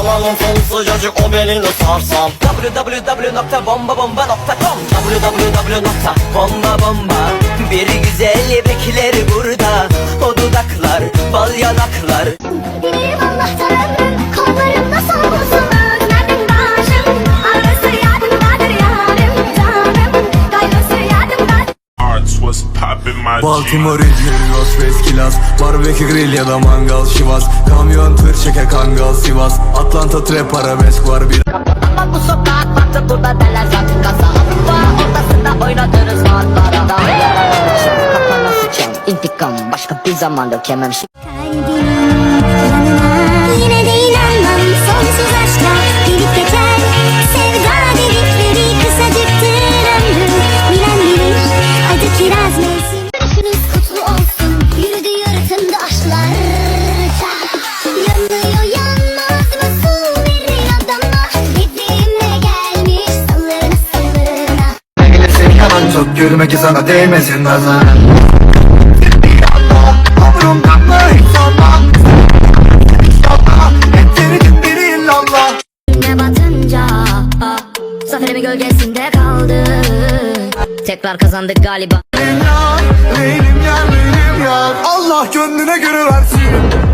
alalım son sıcacık o belini sarsam www.bombabomba.com www.bombabomba Bir güzel bekler burada Baltimore İzmir Los Veskilas Barbekü grill ya da mangal Şivas. Kamyon tır çeker Kangal Sivas. Atlanta trap arabesk var bir Ama bu sokak baktı burada derler zaten kasa. Hava ortasında oynatırız matlara kafana sıçan intikam Başka bir zaman dökemem Yürümek ki sana değmesin nazar. Umrumdan mı hiç sorma Ettirdim biri illallah Ne batınca ah, Zaferimin gölgesinde kaldı. Tekrar kazandık galiba. Leylim yar, leylim yar, leylim yar Allah gönlüne göre versin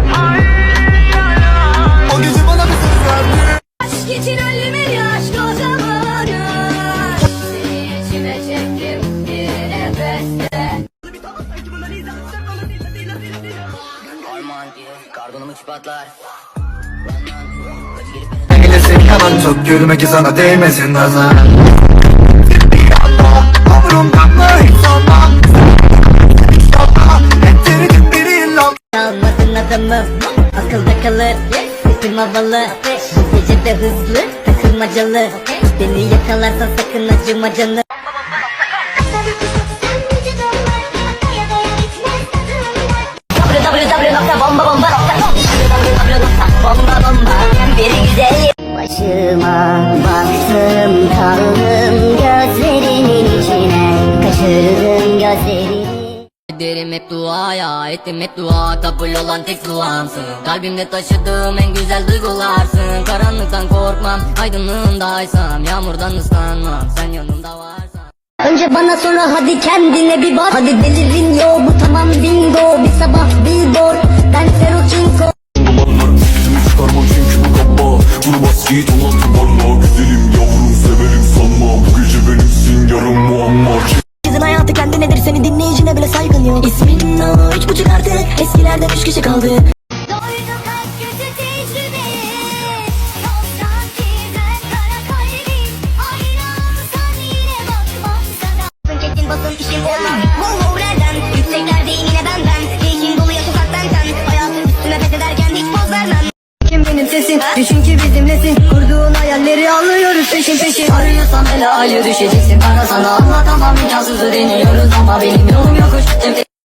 Kardonumu çıpatlar Gelirsin yalan çok ki sana değmesin nazar. Umrumdan mı hiç sorma Ettirdim biri illallah Almadın adamı Akılda kalır. Sesim havalı. Bu gece de hızlı Takılmacalı. Beni yakalarsan sakın acıma canım gözlerini Ederim hep duaya, ettim hep dua. Kabul olan tek duamsın. Kalbimde taşıdığım en güzel duygularsın. Karanlıktan korkmam, aydınlığındaysam Yağmurdan ıslanmam, sen yanımda varsan. Önce bana sonra hadi kendine bir bak. Hadi delirin yo bu tamam bingo. Bir sabah billboard ben Ferrucinko Babanlar üstümü çıkarmam çünkü bu kaba Bunu bas git olan tubarla Güzelim yavrum severim sanma. Bu gece benimsin yarım muamma dinleyicine bile saygın yok. İsmin o Üç buçuk artı. Eskilerden üç kişi kaldı. Düşün ki bizimlesin. Kurduğun hayalleri alıyoruz peşin peşin Arıyorsan bela ayı düşeceksin Kara sana. Anlatamam imkansızı deniyoruz Ama benim yolum yokuş. Cep